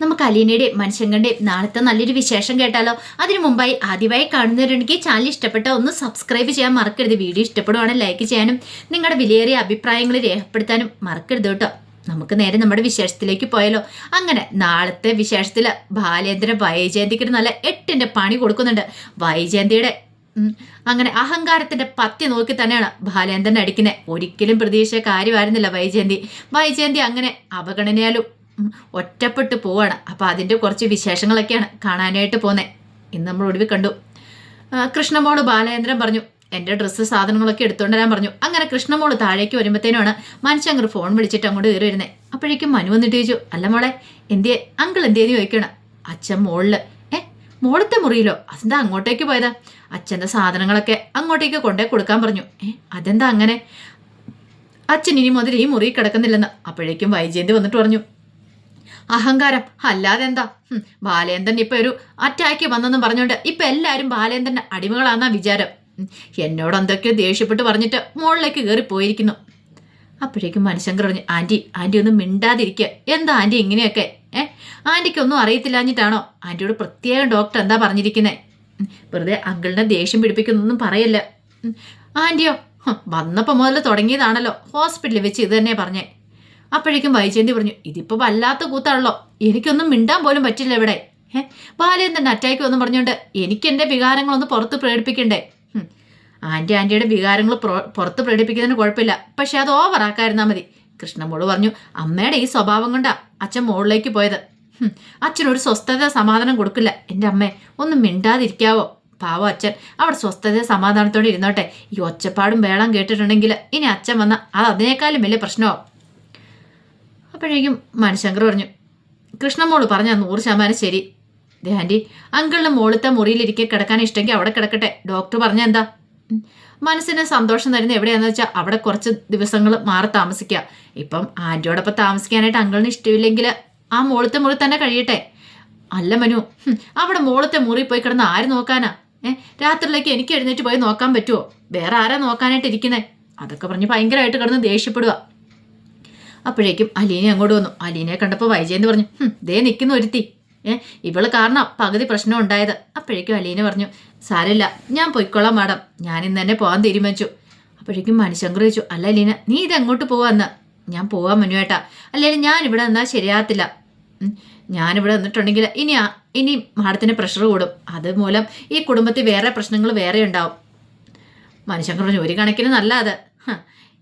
നമുക്ക് അലീനയുടെയും മനുഷ്യങ്ങളുടെയും നാളത്തെ നല്ലൊരു വിശേഷം കേട്ടാലോ? അതിനു മുമ്പായി ആദ്യമായി കാണുന്നവരുണ്ടെങ്കിൽ ചാനൽ ഇഷ്ടപ്പെട്ട ഒന്ന് സബ്സ്ക്രൈബ് ചെയ്യാൻ മറക്കരുത്. വീഡിയോ ഇഷ്ടപ്പെടുവാണെങ്കിൽ ലൈക്ക് ചെയ്യാനും നിങ്ങളുടെ വിലയേറിയ അഭിപ്രായങ്ങൾ രേഖപ്പെടുത്താനും മറക്കരുത് കേട്ടോ. നമുക്ക് നേരെ നമ്മുടെ വിശേഷത്തിലേക്ക് പോയാലോ? അങ്ങനെ നാളത്തെ വിശേഷത്തിൽ ബാലേന്ദ്രൻ വൈജയന്തിക്ക് നല്ല എട്ടിന്റെ പണി കൊടുക്കുന്നുണ്ട്. വൈജയന്തിയുടെ അങ്ങനെ അഹങ്കാരത്തിന്റെ പത്തി നോക്കി തന്നെയാണ് ബാലേന്ദ്രൻ അടിക്കുന്നത് ഒരിക്കലും പ്രതീക്ഷ കാര്യമായിരുന്നില്ല വൈജയന്തി. വൈജയന്തി അങ്ങനെ അവഗണനയാലും ഒറ്റപ്പെട്ടു പോവാണ്. അപ്പോൾ അതിന്റെ കുറച്ച് വിശേഷങ്ങളൊക്കെയാണ് കാണാനായിട്ട് പോകുന്നത് ഇന്ന് നമ്മൾ ഒടുവിൽ കണ്ടു. കൃഷ്ണമോൾ ബാലേന്ദ്രൻ പറഞ്ഞു എന്റെ ഡ്രസ്സ് സാധനങ്ങളൊക്കെ എടുത്തുകൊണ്ട് വരാൻ പറഞ്ഞു. അങ്ങനെ കൃഷ്ണമോൾ താഴേക്ക് വരുമ്പോഴത്തേനുമാണ് മനുഷ്യങ്ങർ ഫോൺ വിളിച്ചിട്ട് അങ്ങോട്ട് കയറി വരുന്നത് അപ്പോഴേക്കും മനു വന്നിട്ട് ചോദിച്ചു അല്ല മോളെ എന്തേ അങ്കിൾ എന്തേന്ന് ചോദിക്കണം അച്ഛൻ മോളിൽ. ഏ മോളത്തെ മുറിയിലോ? അതെന്താ അങ്ങോട്ടേക്ക് പോയതാ? അച്ഛന്റെ സാധനങ്ങളൊക്കെ അങ്ങോട്ടേക്ക് കൊണ്ടേ കൊടുക്കാൻ പറഞ്ഞു. ഏ അതെന്താ അങ്ങനെ? അച്ഛൻ ഇനി മുതൽ ഈ മുറി കിടക്കുന്നില്ലെന്ന്. അപ്പോഴേക്കും വൈജയന്തി വന്നിട്ട് പറഞ്ഞു അഹങ്കാരം. അല്ലാതെ എന്താ ഹും, ബാലേന്ദ്രൻ ഇപ്പൊ ഒരു അറ്റാക്ക് വന്നെന്നും പറഞ്ഞുകൊണ്ട് ഇപ്പൊ എല്ലാരും ബാലേന്ദ്രന്റെ അടിമകളാന്നാ വിചാരം. എന്നോട് എന്തൊക്കെയോ ദേഷ്യപ്പെട്ട് പറഞ്ഞിട്ട് മുകളിലേക്ക് കയറി പോയിരിക്കുന്നു. അപ്പോഴേക്കും മനുഷ്യങ്കർ പറഞ്ഞു ആന്റി ആന്റി ഒന്നും മിണ്ടാതിരിക്കുക എന്താ ആന്റി ഇങ്ങനെയൊക്കെ? ഏ? ആന്റിക്കൊന്നും അറിയത്തില്ലാഞ്ഞിട്ടാണോ? ആന്റിയോട് പ്രത്യേകം ഡോക്ടർ എന്താ പറഞ്ഞിരിക്കുന്നത് വെറുതെ അങ്കിളിനെ ദേഷ്യം പിടിപ്പിക്കുന്നൊന്നും പറയല്ല. ആന്റിയോ? ഹും, വന്നപ്പോ മുതൽ തുടങ്ങിയതാണല്ലോ. ഹോസ്പിറ്റലിൽ വെച്ച് ഇത് തന്നെ പറഞ്ഞേ. അപ്പോഴേക്കും വൈജയന്തി പറഞ്ഞു ഇതിപ്പോൾ വല്ലാത്ത കൂത്താണല്ലോ. എനിക്കൊന്നും മിണ്ടാൻ പോലും പറ്റില്ല ഇവിടെ. ഏ ബാലേന്ദ്രൻ അറ്റാക്ക് വന്ന് പറഞ്ഞുകൊണ്ട് എനിക്ക് എന്റെ വികാരങ്ങളൊന്ന് പുറത്ത് പ്രകടിപ്പിക്കണ്ടേ? ആന്റി ആന്റി ആന്റിയുടെ വികാരങ്ങൾ പുറ- പുറത്ത് പ്രകടിപ്പിക്കുന്നതിന് കുഴപ്പമില്ല. പക്ഷെ അത് ഓവറാക്കായിരുന്നാ മതി. കൃഷ്ണമോൾ പറഞ്ഞു അമ്മയുടെ ഈ സ്വഭാവം കൊണ്ടാ അച്ഛൻ മോളിലേക്ക് പോയത്. അച്ഛനൊരു സ്വസ്ഥത സമാധാനം കൊടുക്കില്ല. എന്റെ അമ്മേ ഒന്നും മിണ്ടാതിരിക്കാവോ? പാവോ അച്ഛൻ അവിടെ സ്വസ്ഥത സമാധാനത്തോടെ ഇരുന്നോട്ടെ. ഈ ഒച്ചപ്പാടും വേളം കേട്ടിട്ടുണ്ടെങ്കിൽ ഇനി അച്ഛൻ വന്ന അത് അതിനേക്കാളും വലിയ പ്രശ്നമാവും. അപ്പോഴേക്കും മണിശങ്കർ പറഞ്ഞു കൃഷ്ണമോൾ പറഞ്ഞ നൂറ് ശതമാനം ശരി. ദേ ആന്റി അങ്കിളിന് മോളിത്തെ മുറിയിലിരിക്കെ കിടക്കാൻ ഇഷ്ടമെങ്കിൽ അവിടെ കിടക്കട്ടെ. ഡോക്ടർ പറഞ്ഞ എന്താ. മനസ്സിന് സന്തോഷം തരുന്ന എവിടെയാണെന്ന് വെച്ചാൽ അവിടെ കുറച്ച് ദിവസങ്ങൾ മാറി താമസിക്കുക ഇപ്പം ആന്റിയോടൊപ്പം താമസിക്കാനായിട്ട് അങ്കിളിന് ഇഷ്ടമില്ലെങ്കിൽ ആ മോളത്തെ മുറി തന്നെ കഴിയട്ടെ. അല്ല മനു അവിടെ മോളത്തെ മുറി പോയി കിടന്ന് ആര് നോക്കാനാ? ഏ രാത്രിയിലേക്ക് എനിക്ക് എഴുന്നേറ്റ് പോയി നോക്കാൻ പറ്റുമോ വേറെ ആരാ നോക്കാനായിട്ട് ഇരിക്കുന്നേ? അതൊക്കെ പറഞ്ഞ് ഭയങ്കരമായിട്ട് കിടന്ന് ദേഷ്യപ്പെടുക അപ്പോഴേക്കും അലീനെ അങ്ങോട്ട് വന്നു. അലീനെ കണ്ടപ്പോൾ വൈജയന്തി പറഞ്ഞു ദേ നിൽക്കുന്ന ഒരുത്തി. ഏ ഇവൾ കാരണം പകുതി പ്രശ്നം ഉണ്ടായത്. അപ്പോഴേക്കും അലീന പറഞ്ഞു സാരമില്ല ഞാൻ പൊയ്ക്കോളാം മാഡം. ഞാൻ ഇന്ന് തന്നെ പോകാൻ തീരുമാനിച്ചു. അപ്പോഴേക്കും മനുശങ്കർ ചോദിച്ചു അല്ല അലീന നീ ഇത് എങ്ങോട്ട് പോവാന്ന്? ഞാൻ പോവാൻ മനുവേട്ടാ. അല്ലെങ്കിൽ ഞാൻ ഇവിടെ നിന്നാൽ ശരിയാകത്തില്ല. ഞാനിവിടെ നിന്നിട്ടുണ്ടെങ്കിൽ ഇനി ഇനി മാഡത്തിന് പ്രഷർ കൂടും. അതുമൂലം ഈ കുടുംബത്തിൽ വേറെ പ്രശ്നങ്ങൾ വേറെ ഉണ്ടാവും. പറഞ്ഞു ഒരു കണക്കിന് നല്ല അത്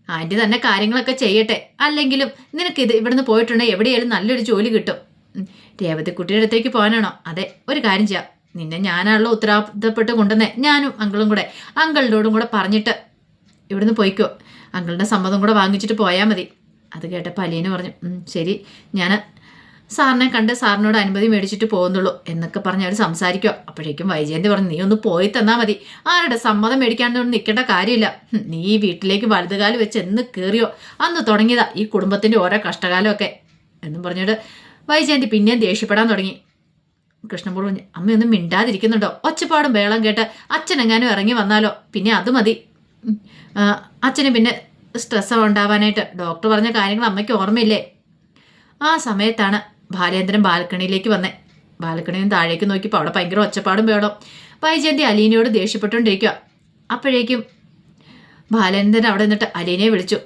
ആന്റി തന്നെ കാര്യങ്ങളൊക്കെ ചെയ്യട്ടെ. അല്ലെങ്കിലും നിനക്ക് ഇത് ഇവിടുന്ന് പോയിട്ടുണ്ടെങ്കിൽ എവിടെയായാലും നല്ലൊരു ജോലി കിട്ടും. രേവതിക്കുട്ടിയുടെ അടുത്തേക്ക് പോകാനാണോ? അതെ ഒരു കാര്യം ചെയ്യാം. നിന്നെ ഞാനാണല്ലോ ഉത്തരവാദിത്തപ്പെട്ട് കൊണ്ടുവന്നേ. ഞാനും അങ്കിളും കൂടെ അങ്കിളിനോടും കൂടെ പറഞ്ഞിട്ട് ഇവിടുന്ന് പോയിക്കോ. അങ്കിളിന്റെ സമ്മതം കൂടെ വാങ്ങിച്ചിട്ട് പോയാൽ മതി. അത് കേട്ടപ്പോൾ അലീന പറഞ്ഞു ശരി. ഞാൻ സാറിനെ കണ്ട് സാറിനോട് അനുമതി മേടിച്ചിട്ട് പോകുന്നുള്ളൂ എന്നൊക്കെ പറഞ്ഞ് അവർ സംസാരിക്കുക അപ്പോഴേക്കും വൈജയന്തി പറഞ്ഞു നീ ഒന്ന് പോയി തന്നാൽ മതി. ആരുടെ സമ്മതം മേടിക്കാണ്ടൊന്നും നിൽക്കേണ്ട കാര്യമില്ല. നീ ഈ വീട്ടിലേക്ക് വലുതുകാലം വെച്ച് എന്ന് കയറിയോ അന്ന് തുടങ്ങിയതാ ഈ കുടുംബത്തിന്റെ ഓരോ കഷ്ടകാലമൊക്കെ. എന്നും പറഞ്ഞിട്ട് വൈജയന്തി പിന്നെയും ദേഷ്യപ്പെടാൻ തുടങ്ങി. കൃഷ്ണപൂർ പറഞ്ഞു അമ്മയൊന്നും മിണ്ടാതിരിക്കുന്നുണ്ടോ? ഒച്ചപ്പാടും വേളം കേട്ട് അച്ഛനെങ്ങാനും ഇറങ്ങി വന്നാലോ? പിന്നെ അത് മതി. അച്ഛന് പിന്നെ സ്ട്രെസ് ഉണ്ടാവാനായിട്ട് ഡോക്ടർ പറഞ്ഞ കാര്യങ്ങൾ അമ്മയ്ക്ക് ഓർമ്മയില്ലേ? ആ സമയത്താണ് ബാലേന്ദ്രൻ ബാൽക്കണിയിലേക്ക് വന്നേ. ബാൽക്കണിയിൽ നിന്ന് താഴേക്ക് നോക്കിയപ്പോൾ അവിടെ ഭയങ്കര ഒച്ചപ്പാടും വേണം വൈജയന്തി അലീനയോട് ദേഷ്യപ്പെട്ടുകൊണ്ടിരിക്കുക അപ്പോഴേക്കും ബാലേന്ദ്രൻ അവിടെ നിന്നിട്ട് അലീനയെ വിളിച്ചു.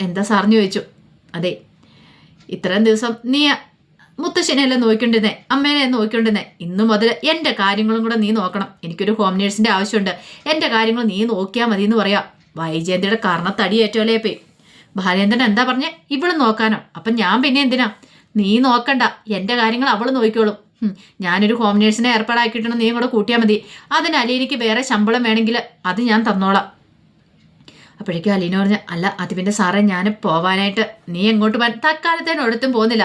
എന്താ സാറിന് ചോദിച്ചു. അതെ ഇത്രയും ദിവസം നീ മുത്തശ്ശനെയല്ലേ നോക്കിക്കൊണ്ടിരുന്നേ? അമ്മേനെ നോക്കിക്കൊണ്ടിരുന്നേ? ഇന്നു മുതൽ എന്റെ കാര്യങ്ങളും കൂടെ നീ നോക്കണം. എനിക്കൊരു ഹോം നേഴ്സിന്റെ ആവശ്യമുണ്ട്. എന്റെ കാര്യങ്ങൾ നീ നോക്കിയാൽ മതി എന്ന് പറയാം. വൈജയന്തിയുടെ കർണത്തടി ഏറ്റോലേ പോയി ബാലേന്ദ്രൻ എന്താ പറഞ്ഞേ? ഇവിടെ നോക്കാനോ? അപ്പം ഞാൻ പിന്നെ എന്തിനാ? നീ നോക്കണ്ട. എന്റെ കാര്യങ്ങൾ അവൾ നോക്കിക്കോളും. ഞാനൊരു ഹോം നേഴ്സിനെ ഏർപ്പാടാക്കിയിട്ടുണ്ട് നീ കൂടെ കൂട്ടിയാൽ മതി. അതിന് അലീനയ്ക്ക് വേറെ ശമ്പളം വേണമെങ്കിൽ അത് ഞാൻ തന്നോളാം. അപ്പോഴേക്കും അലീന പറഞ്ഞ അല്ല അത് പിന്നെ സാറേ ഞാൻ പോവാനായിട്ട് നീ എങ്ങോട്ട് പോകാൻ തക്കാലത്തേനും ഒരിടത്തും പോകുന്നില്ല.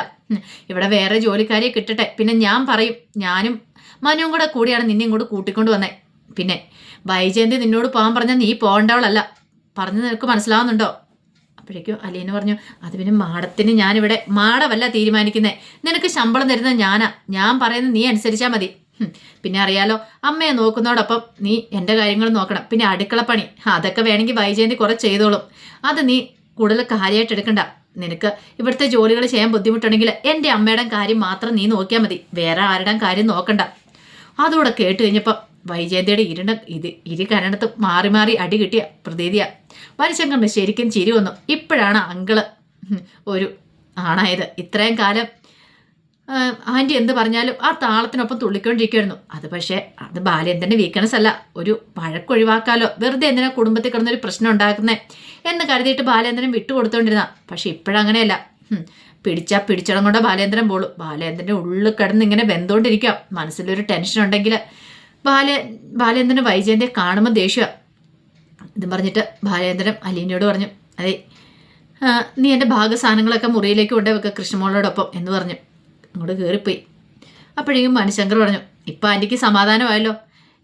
ഇവിടെ വേറെ ജോലിക്കാരെ കിട്ടട്ടെ. പിന്നെ ഞാൻ പറയും ഞാനും മനുവും കൂടെ കൂടിയാണ് നിന്നെ ഇങ്ങോട്ട് കൂട്ടിക്കൊണ്ട് വന്നേ. പിന്നെ വൈജയന്തി നിന്നോട് പോകാൻ പറഞ്ഞാൽ നീ പോകേണ്ടവളല്ല. പറഞ്ഞു നിനക്ക് മനസ്സിലാവുന്നുണ്ടോ? അപ്പോഴേക്കും അലീന പറഞ്ഞു അത് പിന്നെ മാഡത്തിന് ഞാനിവിടെ മാഡമല്ല തീരുമാനിക്കുന്നേ. നിനക്ക് ശമ്പളം തരുന്നത് ഞാനാ. ഞാൻ പറയുന്നത് നീ അനുസരിച്ചാൽ മതി. പിന്നെ അറിയാലോ അമ്മയെ നോക്കുന്നതോടൊപ്പം നീ എന്റെ കാര്യങ്ങൾ നോക്കണം. പിന്നെ അടുക്കളപ്പണി അതൊക്കെ വേണമെങ്കിൽ വൈജയന്തി കുറെ ചെയ്തോളും. അത് നീ കൂടുതൽ കാര്യമായിട്ട് എടുക്കണ്ട. നിനക്ക് ഇവിടുത്തെ ജോലികൾ ചെയ്യാൻ ബുദ്ധിമുട്ടുണ്ടെങ്കിൽ എന്റെ അമ്മയുടെ കാര്യം മാത്രം നീ നോക്കിയാൽ മതി. വേറെ ആരുടെയും കാര്യം നോക്കണ്ട. അതുകൂടെ കേട്ട് കഴിഞ്ഞപ്പം വൈജയന്തിയുടെ ഇരുണ്ട ഇത് ഇരു കരണത്ത് മാറി മാറി അടി കിട്ടിയ പ്രതീതിയ. മനുഷ്യങ്കറിന് ശരിക്കും ചിരി വന്നു. ഇപ്പോഴാണ് അങ്കിൾ ഒരു ആണായത്. ഇത്രയും കാലം ആന്റി എന്ത് പറഞ്ഞാലും ആ താളത്തിനൊപ്പം തുള്ളിക്കൊണ്ടിരിക്കുമായിരുന്നു അത് പക്ഷേ അത് ബാലേന്ദ്രന്റെ വീക്ക്നെസ് അല്ല. ഒരു പഴക്കൊഴിവാക്കാലോ വെറുതെ എന്തിനാ കുടുംബത്തിൽ കിടന്നൊരു പ്രശ്നം ഉണ്ടാക്കുന്നേ എന്ന് കരുതിയിട്ട് ബാലേന്ദ്രൻ വിട്ടുകൊടുത്തോണ്ടിരുന്ന. പക്ഷെ ഇപ്പോഴങ്ങനെയല്ല. പിടിച്ചാ പിടിച്ചടം കൊണ്ട് ബാലേന്ദ്രൻ പോളൂ ബാലേന്ദ്രന്റെ ഉള്ളിൽ കിടന്ന് ഇങ്ങനെ വെന്തോണ്ടിരിക്കുക മനസ്സിലൊരു ടെൻഷൻ ഉണ്ടെങ്കിൽ ബാല ബാലേന്ദ്രൻ വൈജയന്തിയെ കാണുമ്പോൾ ദേഷ്യമാണ് ഇതും പറഞ്ഞിട്ട് ബാലേന്ദ്രൻ അലീനയോട് പറഞ്ഞു അതെ നീ എന്റെ ഭാഗസാധനങ്ങളൊക്കെ മുറിയിലേക്ക് കൊണ്ടേ വെക്കുക കൃഷ്ണമോളോടൊപ്പം എന്ന് പറഞ്ഞു. അങ്ങോട്ട് കയറിപ്പോയി അപ്പോഴേക്കും മനുശങ്കർ പറഞ്ഞു ഇപ്പം ആന്റിക്ക് സമാധാനമായല്ലോ.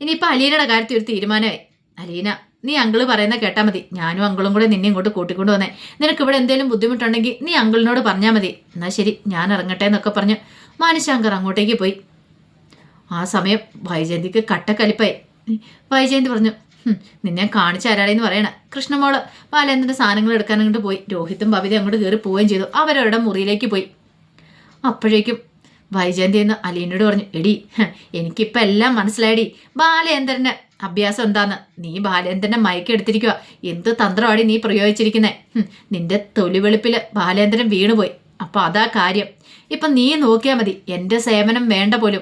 ഇനിയിപ്പോൾ അലീനയുടെ കാര്യത്തിൽ ഒരു തീരുമാനമായി. അലീന നീ അങ്കിൾ പറയുന്ന കേട്ടാൽ മതി. ഞാനും അങ്കിളും കൂടെ നിന്നെ ഇങ്ങോട്ട് കൂട്ടിക്കൊണ്ട് വന്നേ. നിനക്ക് ഇവിടെ എന്തെങ്കിലും ബുദ്ധിമുട്ടുണ്ടെങ്കിൽ നീ അങ്കിളിനോട് പറഞ്ഞാൽ മതി. എന്നാൽ ശരി ഞാൻ ഇറങ്ങട്ടെ എന്നൊക്കെ പറഞ്ഞ്. മാനുശങ്കർ അങ്ങോട്ടേക്ക് പോയി. ആ സമയം വൈജയന്തിക്ക് കട്ടക്കലിപ്പായി. വൈജയന്തി പറഞ്ഞു "ഹും, നിന്നെ കാണിച്ചു തരാടേന്ന് പറയണ. കൃഷ്ണമോൾ ബാലേന്ദ്രന്റെ സാധനങ്ങൾ എടുക്കാൻ അങ്ങോട്ട് പോയി. രോഹിത്തും ഭവിതയും അങ്ങോട്ട് കയറി പോവുകയും ചെയ്തു. അവരവരുടെ മുറിയിലേക്ക് പോയി. അപ്പോഴേക്കും വൈജയന്തി എന്ന് അലീനോട് പറഞ്ഞു എടി എനിക്കിപ്പോൾ എല്ലാം മനസ്സിലായടി. ബാലേന്ദ്രന് അഭ്യാസം എന്താന്ന്? നീ ബാലേന്ദ്രനെ മയക്കെടുത്തിരിക്കുക എന്ത് തന്ത്രമാടി നീ പ്രയോഗിച്ചിരിക്കുന്നേ? നിന്റെ തൊലിവെളുപ്പിൽ ബാലേന്ദ്രൻ വീണുപോയി. അപ്പോൾ അതാ കാര്യം. ഇപ്പം നീ നോക്കിയാൽ മതി. എന്റെ സേവനം വേണ്ട പോലും.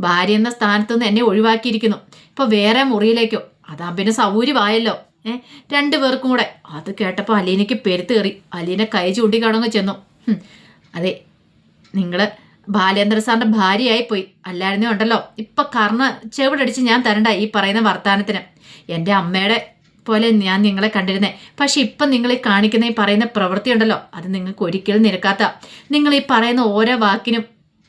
ഭാര്യ എന്ന സ്ഥാനത്തു നിന്ന് എന്നെ ഒഴിവാക്കിയിരിക്കുന്നു. ഇപ്പോൾ വേറെ മുറിയിലേക്കോ? അതാ പിന്നെ സൗകര്യമായല്ലോ. ഏ രണ്ടു പേർക്കും കൂടെ. അത് കേട്ടപ്പോൾ അലീനയ്ക്ക് പെരുത്ത് കയറി. അലീന കൈ ചൂണ്ടിക്കാണങ്ങ് ചെന്നു. അതെ നിങ്ങൾ ബാലേന്ദ്ര സാറിന്റെ ഭാര്യയായി പോയി. അല്ലായിരുന്നേ ഉണ്ടല്ലോ. ഇപ്പം കർണ ചെവിടടിച്ച് ഞാൻ തരണ്ട ഈ പറയുന്ന വർത്താനത്തിന്. എന്റെ അമ്മയുടെ പോലെ ഞാൻ നിങ്ങളെ കണ്ടിരുന്നേ. പക്ഷെ ഇപ്പം നിങ്ങൾ ഈ കാണിക്കുന്ന ഈ പറയുന്ന പ്രവൃത്തി ഉണ്ടല്ലോ. അത് നിങ്ങൾക്ക് ഒരിക്കലും നിരക്കാത്ത. നിങ്ങൾ ഈ പറയുന്ന ഓരോ വാക്കിനും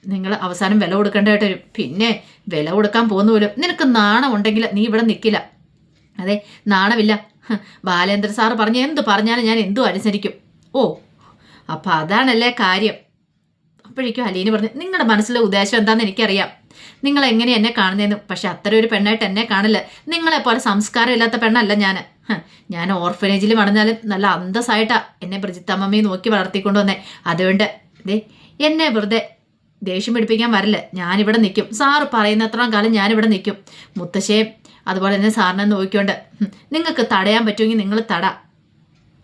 നിങ്ങൾ അവസാനം വില കൊടുക്കേണ്ടതായിട്ട് വരും. പിന്നെ വില കൊടുക്കാൻ പോകുന്ന പോലും നിനക്ക് നാണം ഉണ്ടെങ്കിൽ നീ ഇവിടെ നിൽക്കില്ല അതെ നാണമില്ല. ബാലേന്ദ്ര സാറ് പറഞ്ഞ എന്ത് പറഞ്ഞാലും ഞാൻ എന്തും അനുസരിക്കും. ഓ അപ്പം അതാണല്ലേ കാര്യം. അപ്പോഴേക്കും അലീന പറഞ്ഞു നിങ്ങളുടെ മനസ്സിലെ ഉദ്ദേശം എന്താണെന്ന് എനിക്കറിയാം. നിങ്ങൾ എങ്ങനെ എന്നെ കാണുന്നതെന്ന് പക്ഷെ അത്ര ഒരു പെണ്ണായിട്ട് എന്നെ കാണില്ല. നിങ്ങളെപ്പോലെ സംസ്കാരമില്ലാത്ത പെണ്ണല്ല ഞാൻ ഞാൻ ഓർഫനേജിൽ വളർന്നാലും നല്ല അന്തസ്സായിട്ടാണ് എന്നെ ബ്രജിത്തമ്മയെ നോക്കി വളർത്തിക്കൊണ്ട് വന്നേ. അതുകൊണ്ട് ദേ എന്നെ വെറുതെ ദേഷ്യം പിടിപ്പിക്കാൻ വരില്ല. ഞാനിവിടെ നിൽക്കും സാറ് പറയുന്നത്രയും കാലം ഞാനിവിടെ നിൽക്കും മുത്തശ്ശേയും അതുപോലെ തന്നെ സാറിനെ നോക്കിക്കൊണ്ട് നിങ്ങൾക്ക് തടയാൻ പറ്റുമെങ്കിൽ നിങ്ങൾ തട.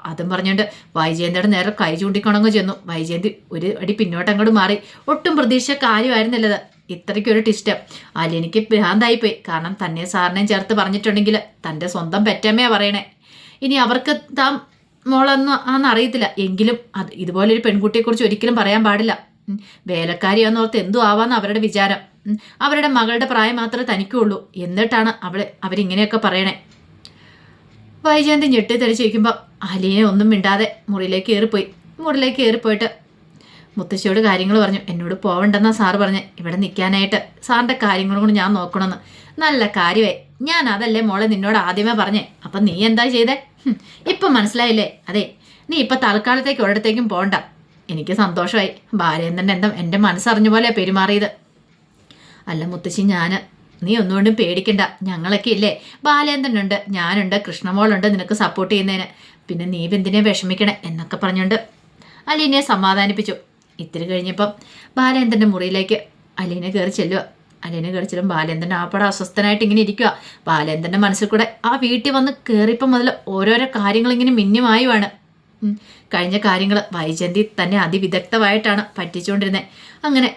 അതും പറഞ്ഞുകൊണ്ട് വൈജയന്തിയുടെ നേരെ കൈ ചൂണ്ടിക്കൊണങ്ങ് ചെന്നു. വൈജയന്തി ഒരു അടി പിന്നോട്ട് അങ്ങോട്ട് മാറി. ഒട്ടും പ്രതീക്ഷ കാര്യമായിരുന്നില്ലത്. ഇത്രയ്ക്കൊരു ടിസ്റ്റ് അലിനിക്ക് ഭ്രാന്തായിപ്പോയി. കാരണം തന്നെ സാറിനെയും ചേർത്ത് പറഞ്ഞിട്ടുണ്ടെങ്കിൽ തന്റെ സ്വന്തം പെറ്റമ്മയാ പറയണേ. ഇനി അവർക്ക് താൻ മോളൊന്നും ആണെന്നറിയത്തില്ല എങ്കിലും അത് ഇതുപോലൊരു പെൺകുട്ടിയെക്കുറിച്ച് ഒരിക്കലും പറയാൻ പാടില്ല. വേലക്കാരിയാന്നോർത്ത് വേലക്കാരിയാന്ന് എന്തു ആവാന്ന് അവരുടെ വിചാരം. അവരുടെ മകളുടെ പ്രായം മാത്രമേ തനിക്കുള്ളൂ. എന്നിട്ടാണ് അവൾ അവരിങ്ങനെയൊക്കെ പറയണേ. വൈജയന്തി ഞെട്ടി തെളിച്ചിരിക്കുമ്പോൾ അലീനെ ഒന്നും മിണ്ടാതെ മുറിയിലേക്ക് കയറിപ്പോയി. മുറിയിലേക്ക് കയറിപ്പോയിട്ട് മുത്തശ്ശിയോട് കാര്യങ്ങൾ പറഞ്ഞു. എന്നോട് പോവണ്ടെന്നാ സാറ് പറഞ്ഞ്. ഇവിടെ നിൽക്കാനായിട്ട് സാറിന്റെ കാര്യങ്ങളും കൂടി ഞാൻ നോക്കണമെന്ന് നല്ല കാര്യമേ ഞാൻ അതല്ലേ മോളെ നിന്നോട് ആദ്യമേ പറഞ്ഞേ. അപ്പം നീ എന്താ ചെയ്തേ? ഇപ്പം മനസ്സിലായില്ലേ? അതെ നീ ഇപ്പം തൽക്കാലത്തേക്ക് ഒരിടത്തേക്കും പോകണ്ട എനിക്ക് സന്തോഷമായി ഭാര്യ എന്താ എന്റെ മനസ്സറിഞ്ഞ പോലെയാണ് പെരുമാറിയത്. അല്ല മുത്തശ്ശി ഞാൻ നീ ഒന്നുകൊണ്ടും പേടിക്കണ്ട. ഞങ്ങളൊക്കെ ഇല്ലേ? ബാലേന്ദ്രനുണ്ട് ഞാനുണ്ട് കൃഷ്ണമോളുണ്ട് നിനക്ക് സപ്പോർട്ട് ചെയ്യുന്നതിന്. പിന്നെ നീ എന്തിനെ വിഷമിക്കണേ എന്നൊക്കെ പറഞ്ഞുണ്ട് അലീനയെ സമാധാനിപ്പിച്ചു. ഇത്തിരി കഴിഞ്ഞപ്പം ബാലേന്ദ്രന്റെ മുറിയിലേക്ക് അലീന കയറി ചെല്ലുക അലീന കയറി ചെല്ലും ബാലേന്ദ്രൻ ആപ്പട അസ്വസ്ഥനായിട്ട് ഇങ്ങനെ ഇരിക്കുക ബാലേന്ദ്രന്റെ മനസ്സിൽ കൂടെ ആ വീട്ടിൽ വന്ന് കയറിയപ്പം മുതൽ ഓരോരോ കാര്യങ്ങളിങ്ങനെ മിന്നുമായുമാണ് ഉം. കഴിഞ്ഞ കാര്യങ്ങൾ വൈജന്തി തന്നെ അതിവിദഗ്ധമായിട്ടാണ് പറ്റിച്ചുകൊണ്ടിരുന്നത് അങ്ങനെ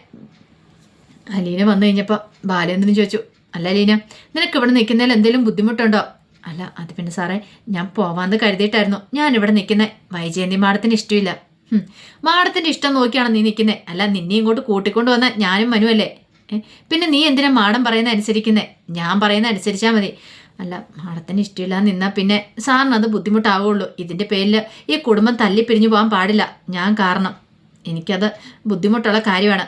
അലീന വന്നു കഴിഞ്ഞപ്പോൾ ബാലേന്ദ്രൻ ചോദിച്ചു? അല്ല അലീന നിനക്ക് ഇവിടെ നിൽക്കുന്നതിൽ എന്തെങ്കിലും ബുദ്ധിമുട്ടുണ്ടോ? അല്ല അത് പിന്നെ സാറേ ഞാൻ പോവാന്ന് കരുതിയിട്ടായിരുന്നു. ഞാൻ ഇവിടെ നിൽക്കുന്നത് വൈജയന്തി മാഡത്തിന് ഇഷ്ടമില്ല മാഡത്തിന്റെ ഇഷ്ടം നോക്കിയാണ് നീ നിൽക്കുന്നത് അല്ല നിന്നെ ഇങ്ങോട്ട് കൂട്ടിക്കൊണ്ട് വന്ന ഞാനും മനുവല്ലേ പിന്നെ നീ എന്തിനാ മാഡം പറയുന്ന അനുസരിക്കുന്നേ? ഞാൻ പറയുന്ന അനുസരിച്ചാൽ മതി. അല്ല മാഡത്തിന് ഇഷ്ടമില്ല നിന്നാൽ പിന്നെ സാറിന് അത് ബുദ്ധിമുട്ടാവുള്ളൂ. ഇതിന്റെ പേരിൽ ഈ കുടുംബം തല്ലി പിരിഞ്ഞു പോകാൻ പാടില്ല. ഞാൻ കാരണം എനിക്കത് ബുദ്ധിമുട്ടുള്ള കാര്യമാണ്.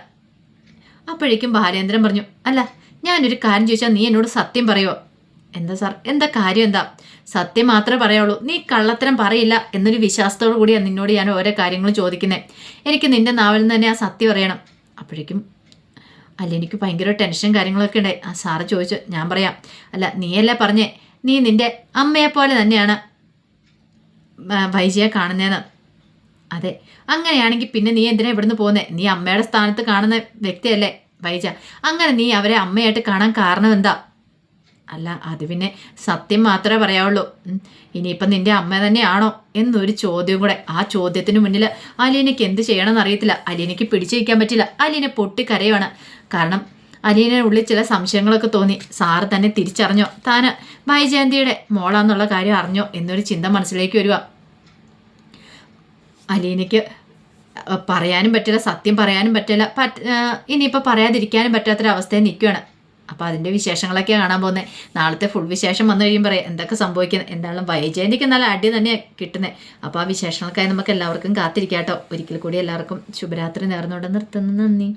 അപ്പോഴേക്കും ബാലേന്ദ്രൻ പറഞ്ഞു അല്ല ഞാനൊരു കാര്യം ചോദിച്ചാൽ നീ എന്നോട് സത്യം പറയുമോ എന്താ സാർ? എന്താ കാര്യം എന്താ? സത്യം മാത്രമേ പറയുള്ളൂ. നീ കള്ളത്തരം പറയില്ല എന്നൊരു വിശ്വാസത്തോടു കൂടിയാണ് നിന്നോട് ഞാൻ ഓരോ കാര്യങ്ങൾ ചോദിക്കുന്നത് എനിക്ക് നിന്റെ നാവിൽ നിന്ന് തന്നെ ആ സത്യം അറിയണം. അപ്പോഴേക്കും അല്ല എനിക്ക് ഭയങ്കര ടെൻഷൻ കാര്യങ്ങളൊക്കെ ഉണ്ടായി. ആ സാറ് ചോദിച്ചു ഞാൻ പറയാം. അല്ല നീയല്ലേ പറഞ്ഞേ? നീ നിന്റെ അമ്മയെ പോലെ തന്നെയാണ് വൈജയെ കാണുന്നതെന്ന് അതെ. അങ്ങനെയാണെങ്കിൽ പിന്നെ നീ എന്തിനാ ഇവിടുന്ന് പോകുന്നേ നീ അമ്മയുടെ സ്ഥാനത്ത് കാണുന്ന വ്യക്തിയല്ലേ വൈജ. അങ്ങനെ നീ അവരെ അമ്മയായിട്ട് കാണാൻ കാരണം എന്താ? അല്ല അത് പിന്നെ സത്യം മാത്രമേ പറയാവുള്ളൂ. ഇനിയിപ്പം നിന്റെ അമ്മ തന്നെയാണോ? എന്നൊരു ചോദ്യം കൂടെ. ആ ചോദ്യത്തിന് മുന്നിൽ അലീനയ്ക്ക് എന്ത് ചെയ്യണമെന്ന് അറിയത്തില്ല. അലീനയ്ക്ക് പിടിച്ചു വയ്ക്കാൻ പറ്റില്ല. അലീന പൊട്ടിക്കരയാണ് കാരണം അലീന ഉള്ളിൽ ചില സംശയങ്ങളൊക്കെ തോന്നി. സാറ് തന്നെ തിരിച്ചറിഞ്ഞോ? താന് വൈജയന്തിയുടെ മോളാന്നുള്ള കാര്യം അറിഞ്ഞോ? എന്നൊരു ചിന്ത മനസ്സിലേക്ക് വരിക അലീനയ്ക്ക് പറയാനും പറ്റില്ല സത്യം പറയാനും പറ്റില്ല. പറ്റ ഇനിയിപ്പോൾ പറയാതിരിക്കാനും പറ്റാത്തൊരവസ്ഥയിൽ നിൽക്കുകയാണ് അപ്പോൾ അതിന്റെ വിശേഷങ്ങളൊക്കെ കാണാൻ പോകുന്നത് നാളത്തെ ഫുൾ വിശേഷം വന്നു കഴിയുമ്പോൾ പറയാം എന്തൊക്കെ സംഭവിക്കുന്നത് എന്തായാലും വൈജയന്തിക്ക് നല്ല അടി തന്നെയാണ് കിട്ടുന്നത് അപ്പോൾ ആ വിശേഷങ്ങൾക്കായി നമുക്ക് എല്ലാവർക്കും കാത്തിരിക്കാം കേട്ടോ ഒരിക്കൽ കൂടി എല്ലാവർക്കും ശുഭരാത്രി നേർന്നുകൊണ്ട് നിർത്തുന്നു. നന്ദി.